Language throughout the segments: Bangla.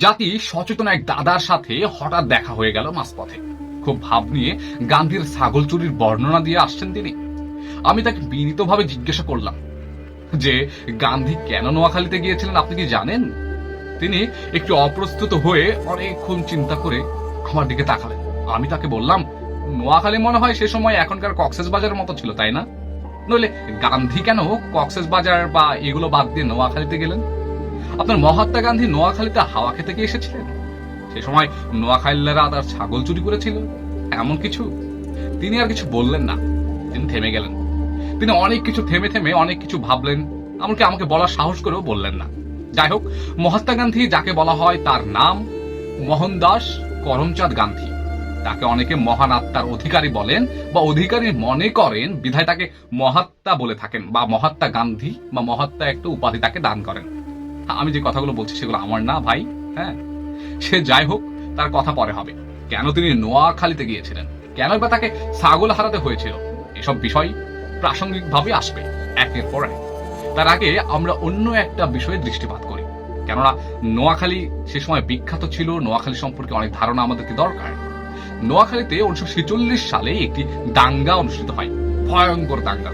জাতি সচেতন এক দাদার সাথে হঠাৎ দেখা হয়ে গেল মাঝপথে। খুব ভাব নিয়ে গান্ধীর ছাগল চুরির বর্ণনা দিয়ে আসছেন তিনি। আমি তাকে বিনীতভাবে জিজ্ঞাসা করলাম যে, গান্ধী কেন নোয়াখালীতে গিয়েছিলেন আপনি কি জানেন? তিনি একটু অপ্রস্তুত হয়ে অনেকক্ষণ চিন্তা করে আমার দিকে তাকালেন। আমি তাকে বললাম, নোয়াখালী মনে হয় সে সময় এখনকার কক্সেস বাজারের মতো ছিল, তাই না? নইলে গান্ধী কেন কক্সেস বাজার বা এগুলো বাদ দিয়ে নোয়াখালীতে গেলেন? আপনার মহাত্মা গান্ধী নোয়াখালীতে হাওয়া খেতে গিয়ে এসেছিলেন? সে সময় নোয়াখালীরা তার ছাগল চুরি করেছিল। এমন কিছু? তিনি আর কিছু বললেন না। তিনি থেমে গেলেন। তিনি অনেক কিছু থেমে থেমে অনেক কিছু ভাবলেন, এমনকি আমাকে বলার সাহস করেও বললেন না। যাই হোক, মহাত্মা গান্ধী যাকে বলা হয় তার নাম মোহনদাস করমচাঁদ গান্ধী। তাকে অনেকে মহান আত্মার অধিকারী বলেন বা অধিকারী মনে করেন, বিধায় তাকে মহাত্মা বলে থাকেন বা মহাত্মা গান্ধী বা মহাত্মা একটা উপাধি তাকে দান করেন। আমি যে কথাগুলো বলছি সেগুলো আমার না, ভাই। হ্যাঁ সে যাই হোক, তার কথা পরে হবে। কেন তিনি নোয়াখালীতে গিয়েছিলেন? কেন বা তাকে ছাগল হারাতে হয়েছিল? এসব বিষয় প্রাসঙ্গিকভাবে আসবে, একের পর এক। তার আগে আমরা অন্য একটা বিষয়ে দৃষ্টিপাত করি। কেননা নোয়াখালী সে সময় বিখ্যাত ছিল, নোয়াখালী সম্পর্কে অনেক ধারণা আমাদেরকে দরকার। নোয়াখালীতে উনিশশো ছেচল্লিশ সালে একটি দাঙ্গা অনুষ্ঠিত হয়, ভয়ঙ্কর দাঙ্গা।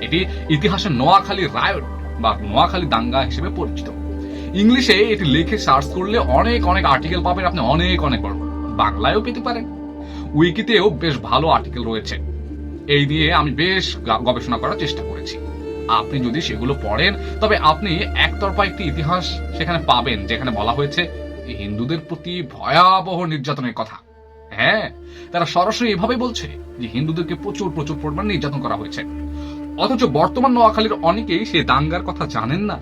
এটি ইতিহাসে নোয়াখালী রায়ট বা নোয়াখালী দাঙ্গা হিসেবে পরিচিত। ইংলিশে এটি লিখে সার্চ করলে অনেক অনেক আর্টিকেল পাবেন আপনি, অনেক অনেক বড় বাংলায়ও পেতে পারেন। উইকিতেও বেশ ভালো আর্টিকেল রয়েছে। এই নিয়ে আমি বেশ গবেষণা করার চেষ্টা করেছি। আপনি যদি সেগুলো পড়েন, তবে আপনি একতরফা একটি ইতিহাস সেখানে পাবেন, যেখানে বলা হয়েছে, হিন্দুদের প্রতি ভয়াবহ নির্যাতনের কথা। হ্যাঁ তারা সরাসরি এভাবে বলছে যে হিন্দুদেরকে প্রচুর প্রচুর পরিমাণ নির্যাতন করা হয়েছে। অথচ বর্তমান নোয়াখালীর অনেকেই সে দাঙ্গার কথা জানেন না।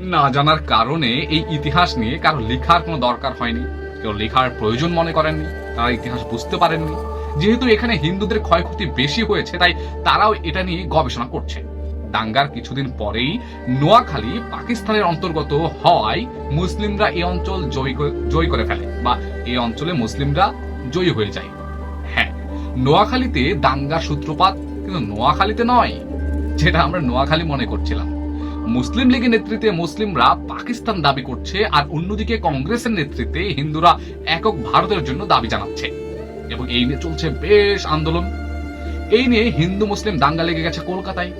না জানার কারণে এই ইতিহাস নিয়ে কারও লেখার কোনো দরকার হয়নি। কেউ লেখার প্রয়োজন মনে করেননি, তারা ইতিহাস বুঝতে পারেননি। যেহেতু এখানে হিন্দুদের ক্ষয়ক্ষতি বেশি হয়েছে, তাই তারাও এটা নিয়ে গবেষণা করছে। দাঙ্গার কিছুদিন পরেই নোয়াখালী পাকিস্তানের অন্তর্গত হওয়ায় মুসলিমরা এই অঞ্চল জয় করে- ফেলে বা এই অঞ্চলে মুসলিমরা জয়ী হয়ে যায়। হ্যাঁ নোয়াখালীতে দাঙ্গার সূত্রপাত কিন্তু নোয়াখালীতে নয়, যেটা আমরা নোয়াখালী মনে করছিলাম। মুসলিম লীগের নেতৃত্বে মুসলিমরা পাকিস্তান দাবি করছে আর অন্যদিকে কংগ্রেসের নেতৃত্বে হিন্দুরা একক ভারতের জন্য দাবি জানাচ্ছে। এবং এই নিয়ে চলছে বেশ আন্দোলন। এই নিয়ে হিন্দু মুসলিম দাঙ্গা লেগে গেছে কলকাতায়।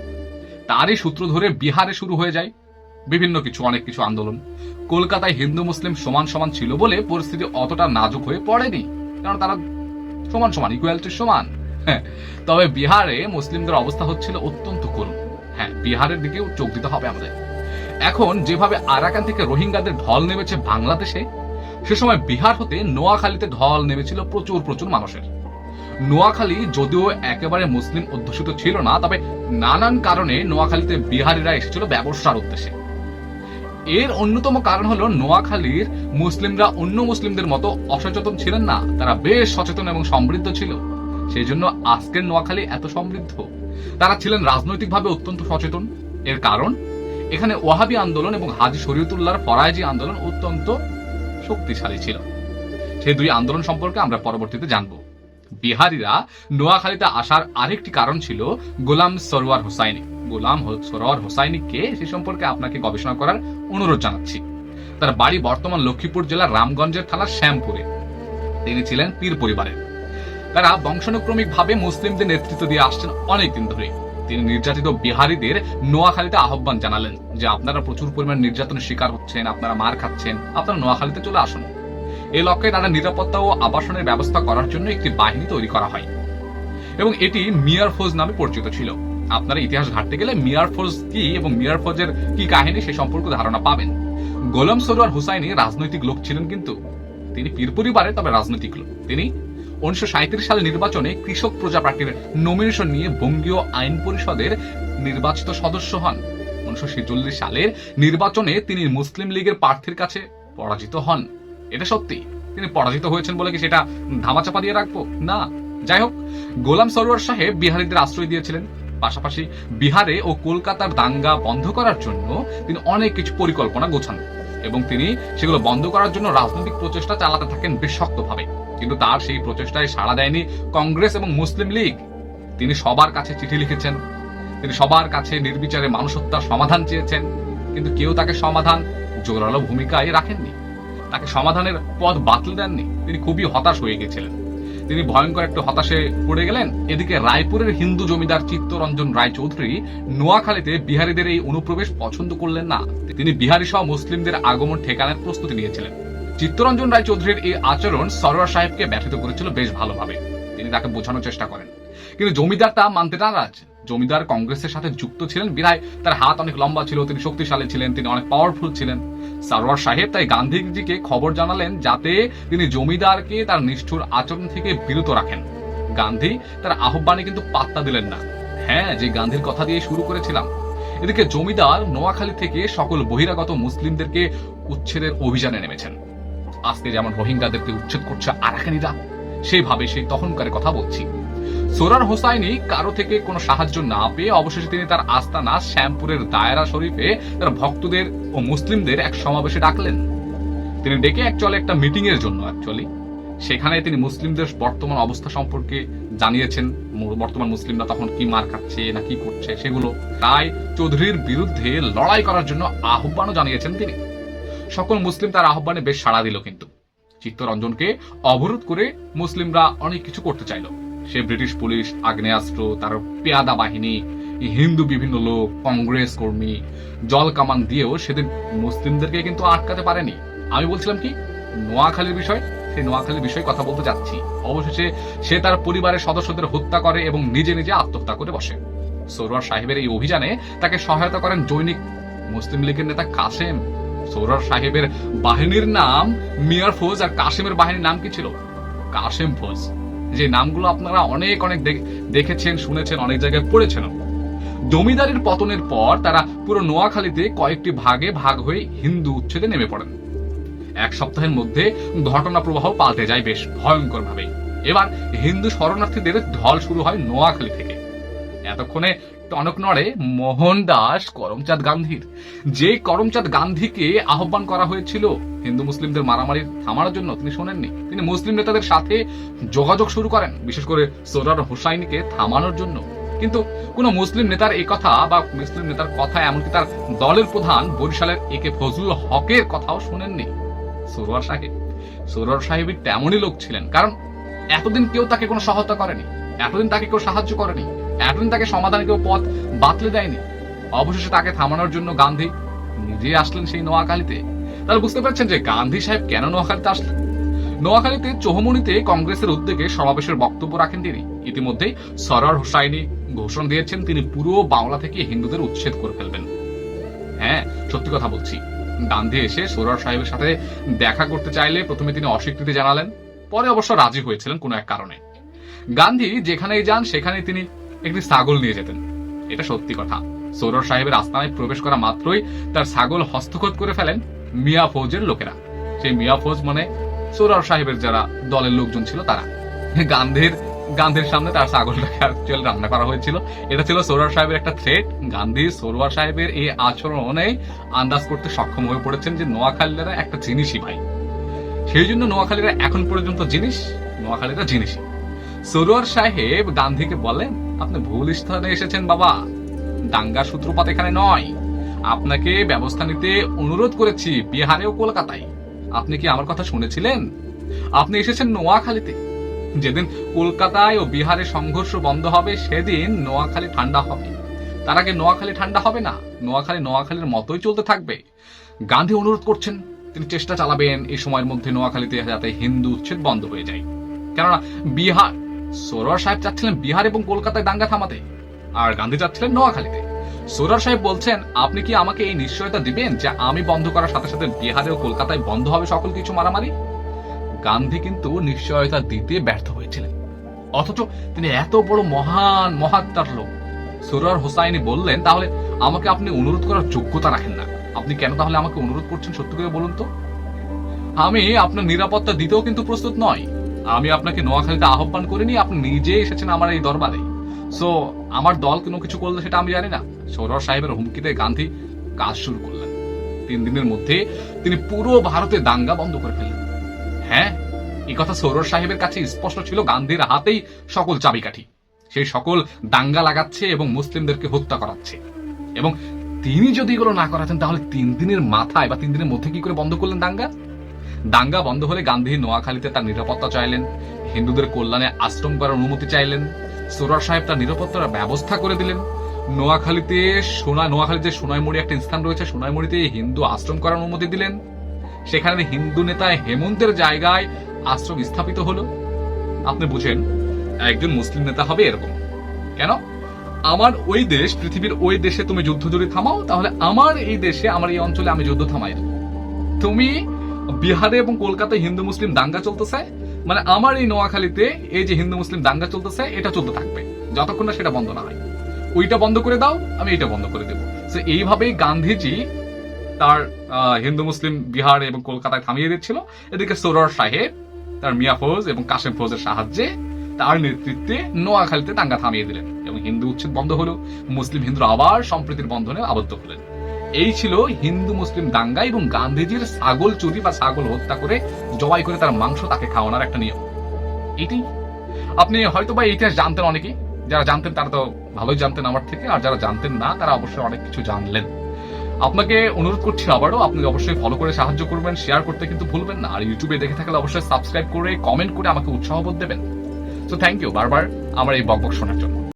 তারই সূত্র ধরে বিহারে শুরু হয়ে যায় বিভিন্ন কিছু, অনেক কিছু আন্দোলন। কলকাতায় হিন্দু মুসলিম সমান সমান ছিল বলে পরিস্থিতি অতটা নাজুক হয়ে পড়েনি, কারণ তারা সমান সমান ইকুয়ালিটির সমান। তবে বিহারে মুসলিমদের অবস্থা হচ্ছিল অত্যন্ত করুণ। হ্যাঁ বিহারের দিকেও চোখ দিতে হবে আমাদের। এখন যেভাবে আরাকান থেকে রোহিঙ্গাদের ঢল নেমেছে বাংলাদেশে, সে সময় বিহার হতে নোয়াখালীতে ঢল নেমেছিল প্রচুর প্রচুর মানুষের। নোয়াখালী যদিও একেবারে মুসলিম অধ্যুষিত ছিল না, তবে নানান কারণে নোয়াখালীতে বিহারিরা এসেছিল ব্যবসার উদ্দেশ্যে। এর অন্যতম কারণ হলো নোয়াখালীর মুসলিমরা অন্য মুসলিমদের মতো অসচেতন ছিলেন না, তারা বেশ সচেতন এবং সমৃদ্ধ ছিল। সেই জন্য আজকের নোয়াখালী এত সমৃদ্ধ। তারা ছিলেন রাজনৈতিকভাবে অত্যন্ত সচেতন। এর কারণ, এখানে ওয়াহাবি আন্দোলন এবং হাজি শরীয়তুল্লাহর ফরাইজি আন্দোলন অত্যন্ত শক্তিশালী ছিল। সেই দুই আন্দোলন সম্পর্কে আমরা পরবর্তীতে জানব। বিহারিরা নোয়াখালীতে আসার আরেকটি কারণ ছিল গোলাম সরোয়ার হোসাইনি। গোলাম সরোয়ার হোসাইনিকে সে সম্পর্কে আপনাকে গবেষণা করার অনুরোধ জানাচ্ছি। তার বাড়ি বর্তমান লক্ষ্মীপুর জেলার রামগঞ্জের থানার শ্যামপুরে। তিনি ছিলেন পীর পরিবারের। তারা বংশানুক্রমিক ভাবে মুসলিমদের নেতৃত্ব দিয়ে আসছেন অনেকদিন ধরে। তিনি নির্যাতিত বিহারীদের নোয়াখালীতে আহ্বান জানালেন যে আপনারা প্রচুর পরিমাণ নির্যাতনের শিকার হচ্ছেন, আপনারা মার খাচ্ছেন, আপনারা নোয়াখালীতে চলে আসুন। এই লক্ষ্যে তারা নিরাপত্তা ও আবাসনের ব্যবস্থা করার জন্য একটি বাহিনী তৈরি করা হয়। এবং এটি মিয়ার ফৌজ নামে পরিচিত ছিল। আপনারা ইতিহাস ঘাটতে গেলে মিয়ার ফৌজ কি এবং মিয়ার ফৌজের কি কাহিনী সে সম্পর্কে ধারণা পাবেন। গোলাম সরোয়ার হুসাইনি রাজনৈতিক লোক ছিলেন কিন্তু। তিনি পীর পরিবারে তবে রাজনৈতিক লোক। তিনি উনিশশো সাঁইত্রিশ সালে নির্বাচনে কৃষক প্রজা পার্টির নমিনেশন নিয়ে বঙ্গীয় আইন পরিষদের নির্বাচিত সদস্য হন। উনিশশো ছেচল্লিশ সালের নির্বাচনে তিনি মুসলিম লীগের প্রার্থীর কাছে পরাজিত হন। এটা সত্যি? তিনি পরাজিত হয়েছেন বলে কি সেটা ধামাচাপা দিয়ে রাখব? না। যাই হোক, গোলাম সরোয়ার সাহেব বিহারীদের আশ্রয় দিয়েছিলেন। পাশাপাশি বিহারে ও কলকাতার দাঙ্গা বন্ধ করার জন্য তিনি অনেক কিছু পরিকল্পনা গোছান। এবং তিনি সেগুলো বন্ধ করার জন্য রাজনৈতিক প্রচেষ্টা চালাতে থাকেন বেশ শক্তভাবে কিন্তু তার সেই প্রচেষ্টায় সাড়া দেয়নি কংগ্রেস এবং মুসলিম লীগ। তিনি সবার কাছে চিঠি লিখেছেন। তিনি সবার কাছে নির্বিচারে মানুষ হত্যার সমাধান চেয়েছেন। কিন্তু কেউ তাকে সমাধান, জোরালো ভূমিকায় রাখেননি। তাকে সমাধানের পথ বাতিল দেননি। তিনি খুবই হতাশ হয়ে গেছিলেন। তিনি ভয়ঙ্কর একটু হতাশে পড়ে গেলেন। এদিকে রায়পুরের হিন্দু জমিদার চিত্তরঞ্জন রায়চৌধুরী নোয়াখালীতে বিহারীদের এই অনুপ্রবেশ পছন্দ করলেন না। তিনি বিহারি সহ মুসলিমদের আগমন ঠেকানোর প্রস্তুতি নিয়েছিলেন। চিত্তরঞ্জন রায়চৌধুরীর এই আচরণ সরোয়ার সাহেবকে ব্যথিত করেছিল বেশ ভালোভাবে। তিনি তাকে বোঝানোর চেষ্টা করেন। কিন্তু জমিদার তা মানতে নারাজ। জমিদার কংগ্রেসের সাথে যুক্ত ছিলেন বিধায়। তার হাত অনেক লম্বা ছিল, তিনি শক্তিশালী ছিলেন, তিনি অনেক পাওয়ারফুল ছিলেন। সারোয়ার সাহেব তাই গান্ধীজিকে খবর জানালেন যাতে তিনি জমিদারকে তার নিষ্ঠুর আচরণ থেকে বিরত রাখেন। গান্ধী তার আহ্বানে কিন্তু পাত্তা দিলেন না। হ্যাঁ যে গান্ধীর কথা দিয়ে শুরু করেছিলাম। এদিকে জমিদার নোয়াখালী থেকে সকল বহিরাগত মুসলিমদেরকে উচ্ছেদের অভিযানে নেমেছেন। আজকে যেমন রোহিঙ্গাদেরকে উচ্ছেদ করছে আরাকানিরা সেইভাবে সেই তখনকার কথা বলছি। সোরার হোসাইনি কারও থেকে কোনো সাহায্য না পেয়ে অবশেষে তিনি তার আস্তানা শ্যামপুরের দায়রা শরীফে তার ভক্তদের ও মুসলিমদের এক সমাবেশে ডাকলেন। তিনি ডেকে অ্যাকচুয়ালি একটা মিটিং এর জন্য অ্যাকচুয়ালি সেখানে তিনি মুসলিমদের বর্তমান অবস্থা সম্পর্কে জানিয়েছেন বর্তমান মুসলিমরা তখন কি মার খাচ্ছে, না কি করছে, সেগুলো। রায় চৌধুরীর বিরুদ্ধে লড়াই করার জন্য আহ্বানও জানিয়েছেন তিনি। সকল মুসলিম তার আহ্বানে বেশ সাড়া দিল কিন্তু। চিত্তরঞ্জনকে অবরোধ করে মুসলিমরা অনেক কিছু করতে চাইল। সে ব্রিটিশ পুলিশ, আগ্নেয়াস্ত্র, তার পেয়াদা বাহিনী, হিন্দু বিভিন্ন লোক, কংগ্রেস কর্মী, জল কামান দিয়েও সেদিন মুসলিমদেরকে কিন্তু আটকাতে পারেনি। আমি বলছিলাম কি, নোয়াখালীর বিষয়, সেই নোয়াখালীর বিষয়ে কথা বলতে যাচ্ছি। অবশেষে সে তার পরিবারের সদস্যদের হত্যা করে এবং নিজে নিজে আত্মহত্যা করে বসে। সৌরার সাহেবের এই অভিযানে তাকে সহায়তা করেন জৈনিক মুসলিম লীগের নেতা কাসেম সৌরার সাহেবের বাহিনীর নাম মিয়ার ফৌজ আর কাসেমের বাহিনীর নাম কি ছিল? কাসেম ফৌজ। যে নামগুলো আপনারা অনেক অনেক দেখ- দেখেছেন, শুনেছেন, অনেক জায়গায় পড়েছেন। জমিদারির পতনের পর তারা পুরো নোয়াখালীতে কয়েকটি ভাগে ভাগ হয়ে হিন্দু উচ্ছেদে নেমে পড়েন। এক সপ্তাহের মধ্যে ঘটনা প্রবাহ পাল্টে যায় বেশ ভয়ঙ্কর ভাবে এবার হিন্দু শরণার্থীদের ঢল শুরু হয় নোয়াখালী থেকে। এতক্ষণে টনক নড়ে মোহনদাস করমচাঁদ গান্ধীর। যে করমচাঁদ গান্ধীকে আহ্বান করা হয়েছিল, হিন্দু মুসলিমদের মারামারি থামানোর জন্য তিনি শোনেননি। তিনি মুসলিম নেতাদের সাথে যোগাযোগ শুরু করেন, বিশেষ করে সোরার হোসাইনিকে থামানোর জন্য। কিন্তু কোন মুসলিম নেতার এই কথা বা মুসলিম নেতার কথা, এমনকি তার দলের প্রধান বরিশালের একে ফজলুল হকের কথাও শুনেননি সোরওয়ার সাহেব। সোরওয়ার সাহেবই তেমনই লোক ছিলেন, কারণ এতদিন কেউ তাকে কোনো সহায়তা করেনি, এতদিন তাকে কেউ সাহায্য করেনি। এতদিন তাকে সমাধানে কেউ পথ বাতলে দেয়নি। অবশেষে তাকে থামানোর জন্য গান্ধী নিজে আসলেন সেই নোয়াখালীতে। তাহলে বুঝতে পারছেন যে গান্ধী সাহেব কেন নোয়াখালীতে আসলেন? নোয়াখালীতে চৌহমনিতে কংগ্রেসের উদ্যোগে সমাবেশের বক্তব্য রাখেন তিনি। ইতিমধ্যেই সরার হোসাইনি ঘোষণা দিয়েছেন, তিনি পুরো বাংলা থেকে হিন্দুদের উচ্ছেদ করে ফেলবেন। হ্যাঁ সত্যি কথা বলছি। গান্ধী এসে সোরার সাহেবের সাথে দেখা করতে চাইলে প্রথমে তিনি অস্বীকৃতি জানালেন, পরে অবশ্য রাজি হয়েছিলেন কোনো এক কারণে। গান্ধী যেখানেই যান সেখানে তিনি একটি ছাগল নিয়ে যেতেন। এটা সত্যি কথা। সৌরভ সাহেবের আস্তানায় প্রবেশ করা মাত্রই তার ছাগল হস্তক্ষেপ করে ফেলেন মিয়া ফৌজের লোকেরা। সেই মিয়া ফৌজ মানে সৌরভ সাহেবের যারা দলের লোকজন ছিল তারা। গান্ধীর গান্ধীর সামনে তার ছাগলটাকে রান্না করা হয়েছিল। এটা ছিল সৌরভ সাহেবের একটা থ্রেট গান্ধী সৌরভ সাহেবের এই আচরণে আন্দাজ করতে সক্ষম হয়ে পড়েছেন যে নোয়াখালীরা একটা জিনিসই ভাই সেই জন্য নোয়াখালীরা এখন পর্যন্ত জিনিস, নোয়াখালীরা জিনিসই। সরোয়ার সাহেব গান্ধীকে বলেন আপনি ভুল স্থানে এসেছেন, বাবা। দাঙ্গার সূত্রপাত এখানে নয়। আপনাকে ব্যবস্থা নিতে অনুরোধ করেছি বিহারে ও কলকাতায়। আপনি কি আমার কথা শুনেছিলেন? আপনি এসেছেন নোয়াখালীতে। যেদিন কলকাতায় ও বিহারে সংঘর্ষ বন্ধ হবে, সেদিন নোয়াখালী ঠান্ডা হবে। তার আগে নোয়াখালী ঠান্ডা হবে না। নোয়াখালী নোয়াখালীর মতোই চলতে থাকবে। গান্ধী অনুরোধ করছেন, তিনি চেষ্টা চালাবেন এই সময়ের মধ্যে নোয়াখালীতে যাতে হিন্দু উচ্ছেদ বন্ধ হয়ে যায়। কেননা বিহার সোরার সাহেব চাচ্ছিলেন বিহার এবং কলকাতায় দাঙ্গা থামাতে, আর গান্ধী চাচ্ছিলেন নোয়াখালীতে। সোরার সাহেব বলছেন, আপনি কি আমাকে এই নিশ্চয়তা দিবেন যে আমি বন্ধ করার সাথে সাথে বিহারে ও কলকাতায় বন্ধ হবে সকল কিছু মারামারি? গান্ধী কিন্তু নিশ্চয়তা দিতে ব্যর্থ হয়েছিলেন। অথচ তিনি এত বড় মহান মহাত্মার লোক। সুরার হোসাইনি বললেন, তাহলে আমাকে আপনি অনুরোধ করার যোগ্যতা রাখেন না। আপনি কেন তাহলে আমাকে অনুরোধ করছেন সত্যি করে বলুন তো? আমি আপনার নিরাপত্তা দিতেও কিন্তু প্রস্তুত নয় আমি আপনাকে নোয়াখালীতে আহ্বান করিনি, আপনি নিজে এসেছেন আমার এই দরবারে। সো আমার দল কোনো কিছু করলে সেটা আমি জানি না। সৌরভ সাহেবের হুমকিতে গান্ধী কাজ শুরু করলেন। তিন দিনের মধ্যে তিনি পুরো ভারতে দাঙ্গা বন্ধ করে ফেললেন। হ্যাঁ এই কথা সৌরভ সাহেবের কাছে স্পষ্ট ছিল, গান্ধীর হাতেই সকল চাবিকাঠি। সেই সকল দাঙ্গা লাগাচ্ছে এবং মুসলিমদেরকে হত্যা করাচ্ছে। এবং তিনি যদি এগুলো না করাতেন, তাহলে তিন দিনের মাথায় বা তিন দিনের মধ্যে কি করে বন্ধ করলেন দাঙ্গা? দাঙ্গা বন্ধ হলে গান্ধী নোয়াখালীতে তার নিরাপত্তা চাইলেন। হিন্দুদের কল্যাণে আশ্রম করার অনুমতি চাইলেন। সোরার সাহেব তার নিরাপত্তার ব্যবস্থা করে দিলেন। নোয়াখালীতে সোনা নোয়াখালীতে সোনাইমুড়ি একটা স্থান রয়েছে। সোনাইমুড়িতে হিন্দু আশ্রম করার অনুমতি দিলেন। সেখানে হিন্দু নেতা হেমন্তের জায়গায় আশ্রম স্থাপিত হলো। আপনি বুঝেন, একজন মুসলিম নেতা হবে এরকম। কেন? আমার ওই দেশ, পৃথিবীর ওই দেশে তুমি যুদ্ধ যদি থামাও, তাহলে আমার এই দেশে, আমার এই অঞ্চলে আমি যুদ্ধ থামাই তুমি বিহারে এবং কলকাতায় হিন্দু, মুসলিম দাঙ্গা চলতেছে। মানে আমার এই নোয়াখালীতে এই যে হিন্দু, মুসলিম দাঙ্গা চলতেছে, এটা চলতে থাকবে। যতক্ষণ না সেটা বন্ধ না হয়। ওইটা বন্ধ করে দাও, আমি এটা বন্ধ করে দেবো। তো এইভাবেই গান্ধীজি তার হিন্দু, মুসলিম বিহার এবং কলকাতায় থামিয়ে দিচ্ছিল। এদিকে সোরর সাহেব, তার মিয়া ফৌজ এবং কাশেম ফৌজের সাহায্যে তার নেতৃত্বে নোয়াখালীতে দাঙ্গা থামিয়ে দিলেন এবং হিন্দু উচ্ছেদ বন্ধ হলো। মুসলিম হিন্দু আবার সম্প্রীতির বন্ধনে আবদ্ধ হলেন। এই ছিল হিন্দু, মুসলিম, দাঙ্গা এবং গান্ধীজির ছাগল চুরি বা ছাগল হত্যা করে জবাই করে তার মাংস তাকে খাওয়ানোর একটা নিয়ম। এটি? আপনি হয়তো বা ইতিহাস জানতেন অনেকেই। যারা জানতেন তারা তো ভালোই জানতেন আমার থেকে, আর যারা জানতেন না, তারা অবশ্যই অনেক কিছু জানলেন। আপনাকে অনুরোধ করছি আবারও, আপনি অবশ্যই ফলো করে সাহায্য করবেন শেয়ার করতে কিন্তু ভুলবেন না, আর ইউটিউবে দেখে থাকলে অবশ্যই সাবস্ক্রাইব করে কমেন্ট করে আমাকে উৎসাহ বোধ দেবেন। তো থ্যাংক ইউ বারবার আমার এই বকবক শোনার জন্য।